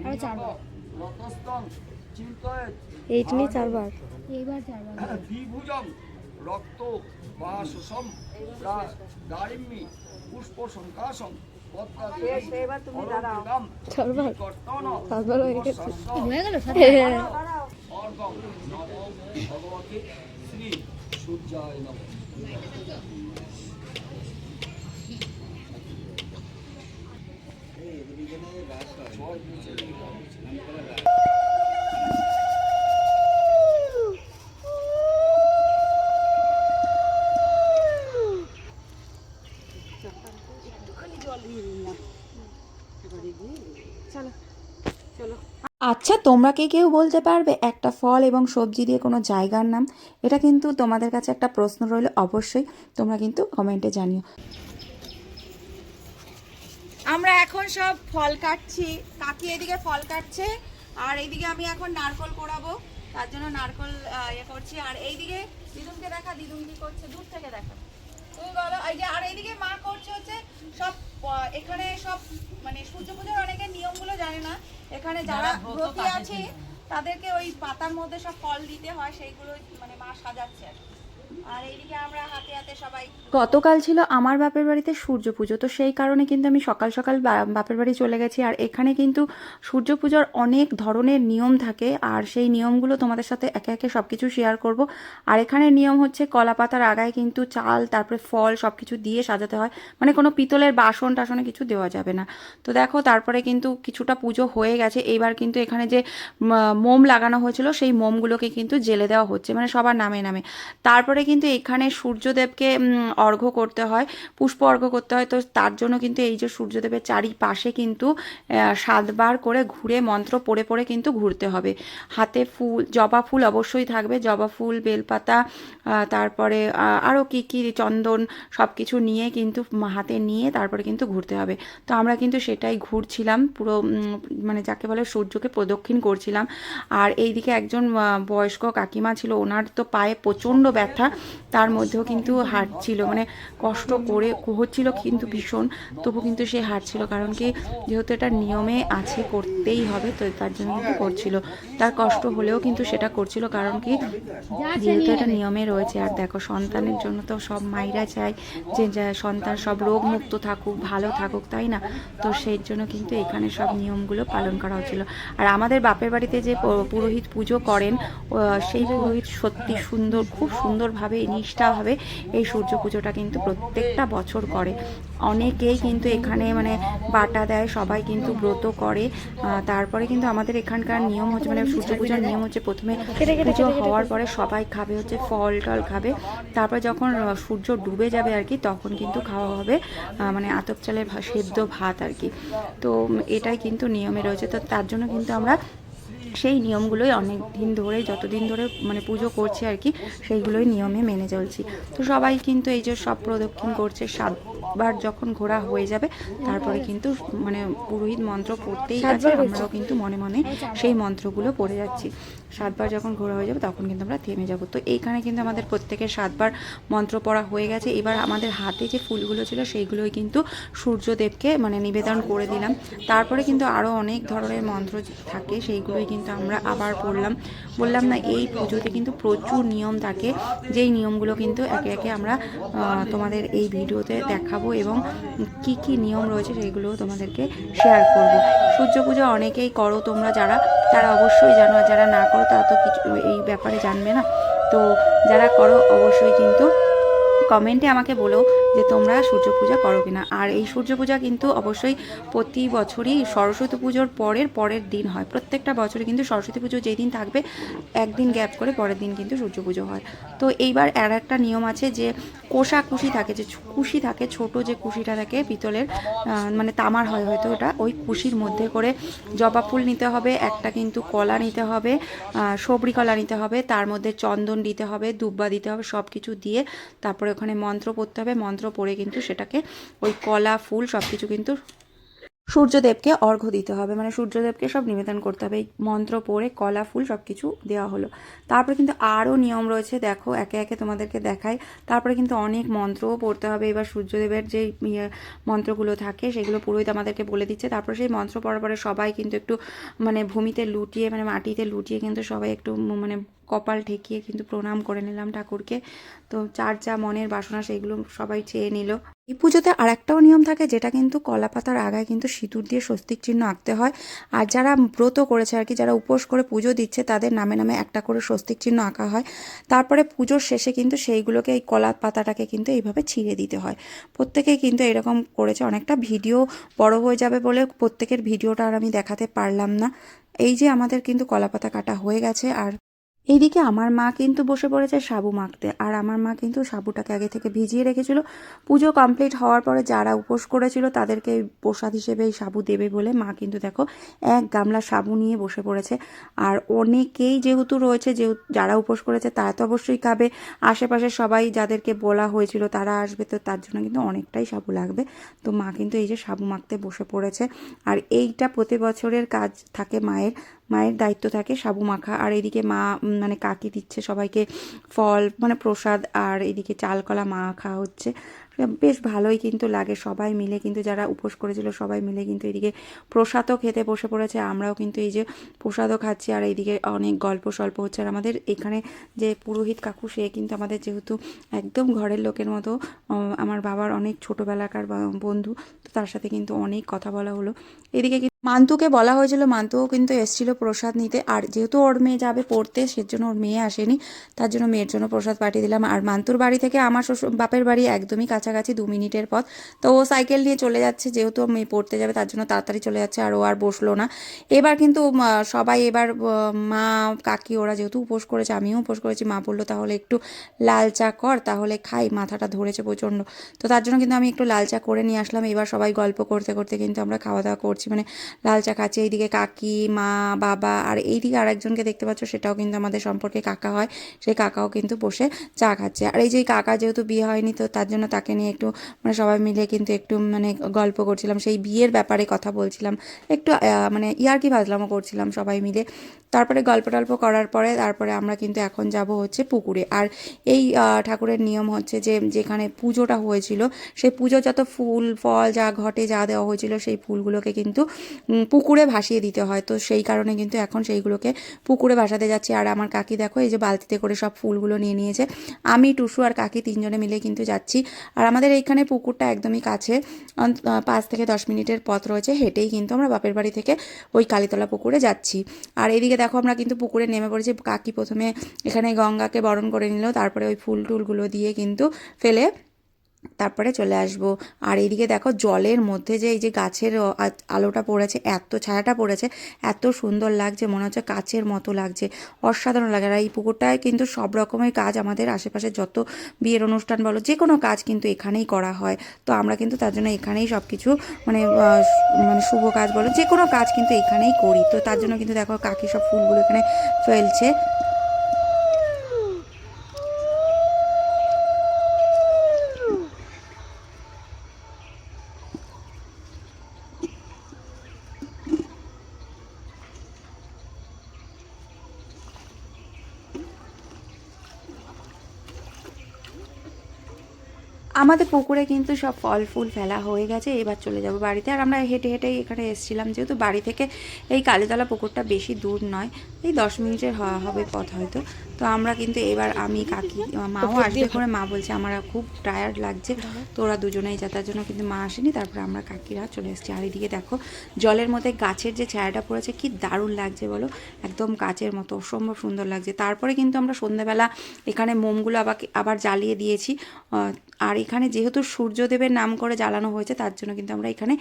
আরও চারবার এইট নিয়ে চারবার এইবার চারবার দ্বিভুজং রক্ত বাসসম দারিম্মি পুষ্প সংকাশম হয়ে শ্রী সূর্যায় নম। আচ্ছা তোমরা কি কেউ বলতে পারবে একটা ফল এবং সবজি দিয়ে কোনো জায়গার নাম? এটা কিন্তু তোমাদের কাছে একটা প্রশ্ন রইল, অবশ্যই তোমরা কিন্তু কমেন্টে জানিও। আমরা এখন সব ফল কাটছি। কাকি এদিকে ফল কাটছে আর এইদিকে আমি এখন নারকল কোড়াবো। তার জন্য নারকল ইয়ে করছি। আর এইদিকে দিদুমকে দেখা দিদুম কি করছে? দূর থেকে দেখা। তুমি বলো এই যে আর এইদিকে মা করছে হচ্ছে সব এখানে সব মানে সূর্য পুজোর অনেকে নিয়মগুলো জানে না। এখানে যারা ব্রতী আছে তাদেরকে ওই পাতার মধ্যে সব ফল দিতে হয় সেইগুলো মানে মা সাজাচ্ছে আর কি। গতকাল ছিল আমার বাপের বাড়িতে সূর্য পুজো, তো সেই কারণে কিন্তু আমি সকাল সকাল বাপের বাড়ি চলে গেছি। আর এখানে কিন্তু সূর্য পুজোর অনেক ধরনের নিয়ম থাকে, আর সেই নিয়মগুলো তোমাদের সাথে একে একে সব কিছু শেয়ার করব। আর এখানে নিয়ম হচ্ছে কলা পাতার আগায় কিন্তু চাল, তারপরে ফল সব কিছু দিয়ে সাজাতে হয়। মানে কোনো পিতলের বাসন টাসনে কিছু দেওয়া যাবে না। তো দেখো, তারপরে কিন্তু কিছুটা পুজো হয়ে গেছে। এইবার কিন্তু এখানে যে মোম লাগানো হয়েছিল, সেই মোমগুলোকে কিন্তু জেলে দেওয়া হচ্ছে। মানে সবার নামে নামে। তারপরে কিন্তু এখানে সূর্যদেবকে অর্ঘ্য করতে হয়, পুষ্প অর্ঘ্য করতে হয়। তো তার জন্য কিন্তু এই যে সূর্যদেবের চারিপাশে কিন্তু সাতবার করে ঘুরে মন্ত্র পড়ে পড়ে কিন্তু ঘুরতে হবে। হাতে ফুল, জবা ফুল অবশ্যই থাকবে। জবা ফুল, বেলপাতা তারপরে আরও কী কী চন্দন সব কিছু নিয়ে কিন্তু হাতে নিয়ে তারপরে কিন্তু ঘুরতে হবে। তো আমরা কিন্তু সেটাই ঘুরছিলাম, পুরো মানে যাকে বলে সূর্যকে প্রদক্ষিণ করছিলাম। আর এইদিকে একজন বয়স্ক কাকিমা ছিল, ওনার তো পায়ে প্রচণ্ড ব্যথা। তার মধ্যেও কিন্তু হাঁটছিল মানে কষ্ট করে হচ্ছিল কিন্তু ভীষণ, তবু কিন্তু সে হাঁটছিল কারণ কি, যেহেতু এটা নিয়মে আছে, করতেই হবে, তো তার জন্য কিন্তু করছিল। তার কষ্ট হলেও কিন্তু সেটা করছিল। কারণ কি, যেহেতু এটা নিয়মে রয়েছে, আর দেখো সন্তানের জন্য তো সব মায়েরা চায় যে সন্তান সব রোগ মুক্ত থাকুক, ভালো থাকুক, তাই না? তো সেই জন্য কিন্তু এখানে সব নিয়মগুলো পালন করা হচ্ছিল। আর আমাদের বাপের বাড়িতে যে পুরোহিত পুজো করেন সেই পুরোহিত সত্যি সুন্দর, খুব সুন্দরভাবে নিষ্ঠাভাবে এই সূর্য পুজোটা কিন্তু প্রত্যেকটা বছর করে। অনেকেই কিন্তু এখানে মানে বাটা দেয় সবাই কিন্তু ব্রত করে। তারপরে কিন্তু আমাদের এখানকার নিয়ম হচ্ছে মানে সূর্য পূজার নিয়ম হচ্ছে প্রথমে পুজো হওয়ার পরে সবাই খাবে হচ্ছে ফল টল খাবে। তারপর যখন সূর্য ডুবে যাবে আর কি তখন কিন্তু খাওয়া হবে মানে আতপ চালের সেদ্ধ ভাত আর কি। তো এটাই কিন্তু নিয়মে রয়েছে। তো তার জন্য কিন্তু আমরা সেই নিয়মগুলোই অনেক দিন ধরে, যতদিন ধরে মানে পুজো করছি আর কি, সেইগুলোই নিয়মে মেনে চলছি। তো সবাই কিন্তু এই যে সব প্রদক্ষিণ করছে সাতবার যখন ঘোরা হয়ে যাবে তারপরে কিন্তু মানে পুরোহিত মন্ত্র পড়তেই আছে আমরাও কিন্তু মনে মনে সেই মন্ত্রগুলো পড়ে যাচ্ছি। সাতবার যখন ঘোরা হয়ে যাবে তখন কিন্তু আমরা থেমে যাব। তো এইখানে কিন্তু আমাদের প্রত্যেকের সাতবার মন্ত্র পড়া হয়ে গেছে। এবার আমাদের হাতে যে ফুলগুলো ছিল সেইগুলোই কিন্তু সূর্যদেবকে মানে নিবেদন করে দিলাম। তারপরে কিন্তু আরও অনেক ধরনের মন্ত্র থাকে সেইগুলোই কিন্তু আমরা আবার পড়লাম। বললাম না এই পুজোতে কিন্তু প্রচুর নিয়ম থাকে। যেই নিয়মগুলো কিন্তু একে একে আমরা তোমাদের এই ভিডিওতে দেখাবো এবং কি কি নিয়ম রয়েছে সেইগুলোও তোমাদেরকে শেয়ার করব। সূর্য পূজা অনেকেই করো তোমরা যারা, তারা অবশ্যই জানো, আর যারা না করো তারা তো কিছু, এই ব্যাপারে জানবে না। তো যারা করো অবশ্যই কিন্তু কমেন্টে আমাকে বলো যে তোমরা সূর্য পূজা করো কিনা। আর এই সূর্য পূজা কিন্তু অবশ্যই প্রতি বছরই সরস্বতী পুজোর পরের পরের দিন হয়। প্রত্যেকটা বছরে কিন্তু সরস্বতী পুজো যেই দিন থাকবে, একদিন গ্যাপ করে পরের দিন কিন্তু সূর্য পুজো হয়। তো এইবার আর একটা নিয়ম আছে যে কোষা কুশি থাকে, যে কুশি থাকে, ছোট যে কুশিটা থাকে পিতলের মানে তামার হয় হয়তো ওটা, ওই কুশির মধ্যে করে জবা ফুল নিতে হবে, একটা কিন্তু কলা নিতে হবে সবরি কলা নিতে হবে, তার মধ্যে চন্দন দিতে হবে, দুব্বা দিতে হবে সব কিছু দিয়ে তারপরে ওখানে মন্ত্র পড়তে হবে, মন্ত্র পড়ে কিন্তু সেটাকে ওই কলা, ফুল সব কিছু কিন্তু সূর্যদেবকে অর্ঘ্য দিতে হবে। মানে সূর্যদেবকে সব নিবেদন করতে হবে। মন্ত্র পড়ে, কলা, ফুল সব কিছু দেওয়া হলো। তারপরে কিন্তু আরও নিয়ম রয়েছে। দেখো, একে একে তোমাদেরকে দেখাই। তারপরে কিন্তু অনেক মন্ত্রও পড়তে হবে। এবার সূর্যদেবের যে ইয়ে মন্ত্রগুলো থাকে, সেগুলো পুরোহিত আমাদেরকে বলে দিচ্ছে। তারপরে সেই মন্ত্র পড়ার পরে সবাই কিন্তু একটু মানে ভূমিতে লুটিয়ে মানে মাটিতে লুটিয়ে কিন্তু সবাই একটু মানে কপাল ঠেকিয়ে কিন্তু প্রণাম করে নিলাম ঠাকুরকে। তো চার যা মনের বাসনা সেগুলো সবাই চেয়ে নিল। এই পুজোতে আর একটাও নিয়ম থাকে, যেটা কিন্তু কলা পাতার আগায় কিন্তু সিঁদুর দিয়ে স্বস্তিক চিহ্ন আঁকতে হয়। আর যারা ব্রত করেছে আর কি, যারা উপোস করে পুজো দিচ্ছে, তাদের নামে নামে একটা করে স্বস্তিক চিহ্ন আঁকা হয়। তারপরে পুজোর শেষে কিন্তু সেইগুলোকে, এই কলা পাতাটাকে কিন্তু এইভাবে ছিঁড়ে দিতে হয়। প্রত্যেকেই কিন্তু এরকম করেছে, অনেকটা ভিডিও বড় হয়ে যাবে বলে প্রত্যেকের ভিডিওটা আর আমি দেখাতে পারলাম না। এই যে আমাদের কিন্তু কলা পাতা কাটা হয়ে গেছে, আর এইদিকে আমার মা কিন্তু বসে পড়েছে সাবু মাখতে, আর আমার মা কিন্তু সাবুটাকে আগে থেকে ভিজিয়ে রেখেছিল। পুজো কমপ্লিট হওয়ার পরে যারা উপোস করেছিল তাদেরকে প্রসাদ হিসেবে এই সাবু দেবে বলে মা কিন্তু দেখো এক গামলা সাবু নিয়ে বসে পড়েছে। আর অনেকেই যেহেতু রয়েছে, যেহেতু যারা উপোস করেছে তারা তো অবশ্যই খাবে। আশেপাশে সবাই যাদেরকে বলা হয়েছিল তারা আসবে, তো তার জন্য কিন্তু অনেকটাই সাবু লাগবে। তো মা কিন্তু এই যে সাবু মাখতে বসে পড়েছে। আর এইটা প্রতি বছরের কাজ থাকে মায়ের। মায়ের দায়িত্ব থাকে সাবু মাখা। আর এদিকে মা মানে কাকি দিচ্ছে সবাইকে ফল মানে প্রসাদ, আর এদিকে চাল চালকলা মাখা হচ্ছে। বেশ ভালোই কিন্তু লাগে সবাই মিলে কিন্তু যারা উপোস করেছিল সবাই মিলে কিন্তু এদিকে প্রসাদও খেতে বসে পড়েছে। আমরাও কিন্তু এই যে প্রসাদও খাচ্ছি আর এইদিকে অনেক গল্প সল্প হচ্ছে। আর আমাদের এখানে যে পুরোহিত কাকু, সে কিন্তু আমাদের যেহেতু একদম ঘরের লোকের মতো আমার বাবার অনেক ছোটোবেলাকার বন্ধু, তো তার সাথে কিন্তু অনেক কথা বলা হলো। এদিকে মান্তুকে বলা হয়েছিল, মান্তুও কিন্তু এসেছিল প্রসাদ নিতে। আর যেহেতু ওর মেয়ে যাবে পড়তে, সেজন্য ওর মেয়ে আসেনি, তার জন্য মেয়ের জন্য প্রসাদ পাঠিয়ে দিলাম। আর মান্তুর বাড়ি থেকে আমার শ্বশুর, বাপের বাড়ি একদমই কাছাকাছি দু মিনিটের পথ। তো ও সাইকেল নিয়ে চলে যাচ্ছে, যেহেতু মেয়ে পড়তে যাবে তার জন্য তাড়াতাড়ি চলে যাচ্ছে আর ও আর বসল না। এবার কিন্তু সবাই এবার মা, কাকি ওরা যেহেতু উপোস করেছে, আমিও উপোস করেছি, মা বলল তাহলে একটু লাল চা কর, তাহলে খাই, মাথাটা ধরেছে প্রচণ্ড। তো তার জন্য কিন্তু আমি একটু লাল চা করে নিয়ে আসলাম। এবার সবাই গল্প করতে করতে কিন্তু আমরা খাওয়া দাওয়া করছি। মানে লাল চা খাচ্ছি, এইদিকে কাকি, মা, বাবা আর এইদিকে আরেকজনকে দেখতে পাচ্ছ, সেটাও কিন্তু আমাদের সম্পর্কে কাকা হয়। সেই কাকাও কিন্তু বসে চা খাচ্ছে। আর এই যে কাকা যেহেতু বিয়ে হয়নি, তো তার জন্য তাকে নিয়ে একটু মানে সবাই মিলে কিন্তু একটু মানে গল্প করছিলাম, সেই বিয়ের ব্যাপারে কথা বলছিলাম, একটু মানে ইয়ার্কি ফাজলামও করছিলাম সবাই মিলে। তারপরে গল্প টল্প করার পরে, তারপরে আমরা কিন্তু এখন যাব হচ্ছে পুকুরে। আর এই ঠাকুরের নিয়ম হচ্ছে যে যেখানে পুজোটা হয়েছিল, সেই পুজো যত ফুল, ফল যা ঘটে, যা দেওয়া হয়েছিল, সেই ফুলগুলোকে কিন্তু পুকুরে ভাসিয়ে দিতে হয়। তো সেই কারণে কিন্তু এখন সেইগুলোকে পুকুরে ভাসাতে যাচ্ছি। আর আমার কাকি দেখো, এই যে বালতিতে করে সব ফুলগুলো নিয়ে নিয়েছে। আমি, টুসু আর কাকি তিনজনে মিলে কিন্তু যাচ্ছি। আর আমাদের এইখানে পুকুরটা একদমই কাছে পাঁচ থেকে দশ মিনিটের পথ রয়েছে, হেঁটেই কিন্তু আমরা বাপের বাড়ি থেকে ওই কালীতলা পুকুরে যাচ্ছি। আর এদিকে দেখো আমরা কিন্তু পুকুরে নেমে পড়েছি, কাকি প্রথমে এখানে গঙ্গাকে বরণ করে নিল, তারপরে ওই ফুল টুলগুলো দিয়ে কিন্তু ফেলে তারপরে চলে আসব। আর এইদিকে দেখো জলের মধ্যে যে এই যে গাছের আলোটা পড়েছে, এত ছায়াটা পড়েছে, এত সুন্দর লাগছে, মনে হচ্ছে কাচের মতো লাগছে, অসাধারণ লাগে। আর এই পুকুরটায় কিন্তু সব রকমের কাজ আমাদের আশেপাশে যত বিয়ের অনুষ্ঠান বলো যে কোনো কাজ কিন্তু এখানেই করা হয়। তো আমরা কিন্তু তার জন্য এখানেই সব কিছু মানে মানে শুভ কাজ বলো যে কোনো কাজ কিন্তু এখানেই করি। তো তার জন্য কিন্তু দেখো কাকি সব ফুলগুলো এখানে ফেলছে। আমাদের পুকুরে কিন্তু সব ফল ফুল ফেলা হয়ে গেছে এবার চলে যাব বাড়িতে। আর আমরা হেঁটে হেঁটেই এখানে এসেছিলাম যেহেতু বাড়ি থেকে এই কালীতলা পুকুরটা বেশি দূর নয় এই দশ মিনিটের হবে পথ হয়তো। তো আমরা কিন্তু এবার আমি কাকি মাও আসবে করে মা বলছে আমার খুব টায়ার্ড লাগছে তো ওরা দুজনেই যাতার জন্য কিন্তু মা আসেনি তারপরে আমরা কাকিরা চলে এসেছি। আর এদিকে দেখো জলের মধ্যে গাছের যে ছায়াটা পড়েছে কি দারুণ লাগছে বলো। একদম গাছের মতো অসম্ভব সুন্দর লাগছে। তারপরে কিন্তু আমরা সন্ধ্যাবেলা এখানে মোমগুলো আবার আবার জ্বালিয়ে দিয়েছি আর এখানে যেহেতু সূর্যদেবের নাম করে জ্বালানো হয়েছে তার জন্য কিন্তু আমরা এখানে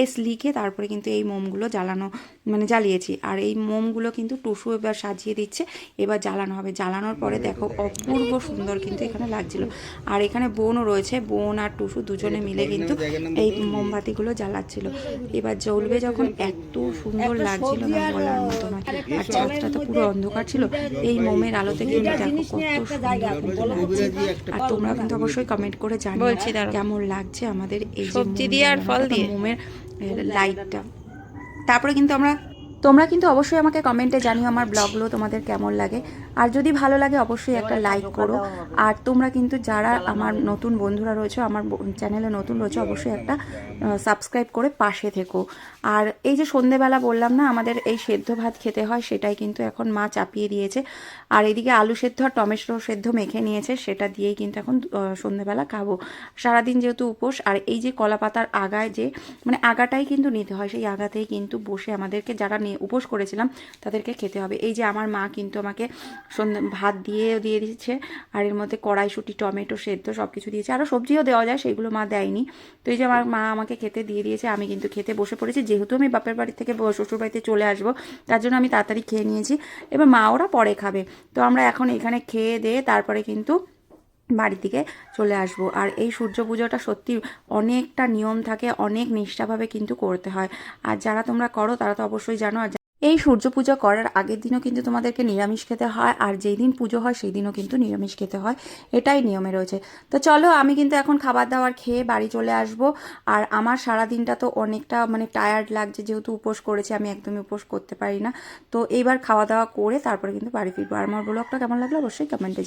এস লিখে তারপরে কিন্তু এই মোমগুলো জ্বালানো মানে জ্বালিয়েছি। আর এই মোমগুলো কিন্তু টুসু এবার সাজিয়ে দিচ্ছে এবার জ্বালানো হবে। জ্বালানোর পরে দেখো অপূর্ব সুন্দর কিন্তু এখানে লাগছিল। আর এখানে বোনও রয়েছে বোন আর টুসু দুজনে মিলে কিন্তু এই মোমবাতিগুলো জ্বালাচ্ছিল। এবার জ্বলবে যখন এত সুন্দর লাগছিল না বলার মতো নয় আর ছাদটা তো পুরো অন্ধকার ছিল। এই মোমের আলোতে কিন্তু দেখো কত সুন্দর কিন্তু লাগছে। আর তোমরা কিন্তু অবশ্যই কমেন্ট করে জানিও কেমন লাগছে আমাদের এই সবজি দিয়ে আর ফল দিয়ে? মোমের লাইটটা তারপরে কিন্তু আমরা তোমরা কিন্তু অবশ্যই আমাকে কমেন্টে জানিও আমার ব্লগগুলো তোমাদের কেমন লাগে। আর যদি ভালো লাগে, অবশ্যই একটা লাইক করো। আর তোমরা কিন্তু যারা আমার নতুন বন্ধুরা রয়েছে, আমার চ্যানেলে নতুন রয়েছে, অবশ্যই একটা সাবস্ক্রাইব করে পাশে থেকো। আর এই যে সন্ধেবেলা বললাম না, আমাদের এই সেদ্ধ ভাত খেতে হয়, সেটাই কিন্তু এখন মা চাপিয়ে দিয়েছে। আর এদিকে আলু সেদ্ধ আর টমেটো সেদ্ধ মেখে নিয়েছে, সেটা দিয়েই কিন্তু এখন সন্ধেবেলা খাব। সারাদিন যেহেতু উপোস, আর এই যে কলা পাতার আগায় যে মানে আগাটাই কিন্তু নিতে হয়, সেই আগাতেই কিন্তু বসে আমাদেরকে যারা উপোস করেছিলাম, তাদেরকে খেতে হবে। এই যে আমার মা কিন্তু আমাকে সন্ধ্যে ভাত দিয়ে দিয়ে দিচ্ছে, আর এর মধ্যে কড়াইশুটি, টমেটো সেদ্ধ সব কিছু দিয়েছে। আরও সবজিও দেওয়া যায়, সেগুলো মা দেয়নি। তো এই যে আমার মা আমাকে খেতে দিয়ে দিয়েছে, আমি কিন্তু খেতে বসে পড়েছি। যেহেতু আমি বাপের বাড়ি থেকে শ্বশুর বাড়িতে চলে আসব, তার জন্য আমি তাড়াতাড়ি খেয়ে নিয়েছি। এবার মা ওরা পরে খাবে। তো আমরা এখন এখানে খেয়ে দিয়ে তারপরে কিন্তু বাড়ির দিকে চলে আসব। আর এই সূর্য পুজোটা সত্যি অনেকটা নিয়ম থাকে, অনেক নিষ্ঠাভাবে কিন্তু করতে হয়। আর যারা তোমরা করো, তারা তো অবশ্যই জানো। আর এই সূর্য পুজো করার আগের দিনও কিন্তু তোমাদেরকে নিরামিষ খেতে হয়, আর যেই দিন পুজো হয়, সেই দিনও কিন্তু নিরামিষ খেতে হয়। এটাই নিয়মে রয়েছে। তো চলো, আমি কিন্তু এখন খাবার দাবার খেয়ে বাড়ি চলে আসব। আর আমার সারা দিনটা তো অনেকটা মানে টায়ার্ড লাগছে, যেহেতু উপোস করেছি, আমি একদমই উপোস করতে পারি না। তো এইবার খাওয়া দাওয়া করে তারপরে কিন্তু বাড়ি ফিরবো। আর আমার ব্লগটা কেমন লাগল, অবশ্যই কমেন্টে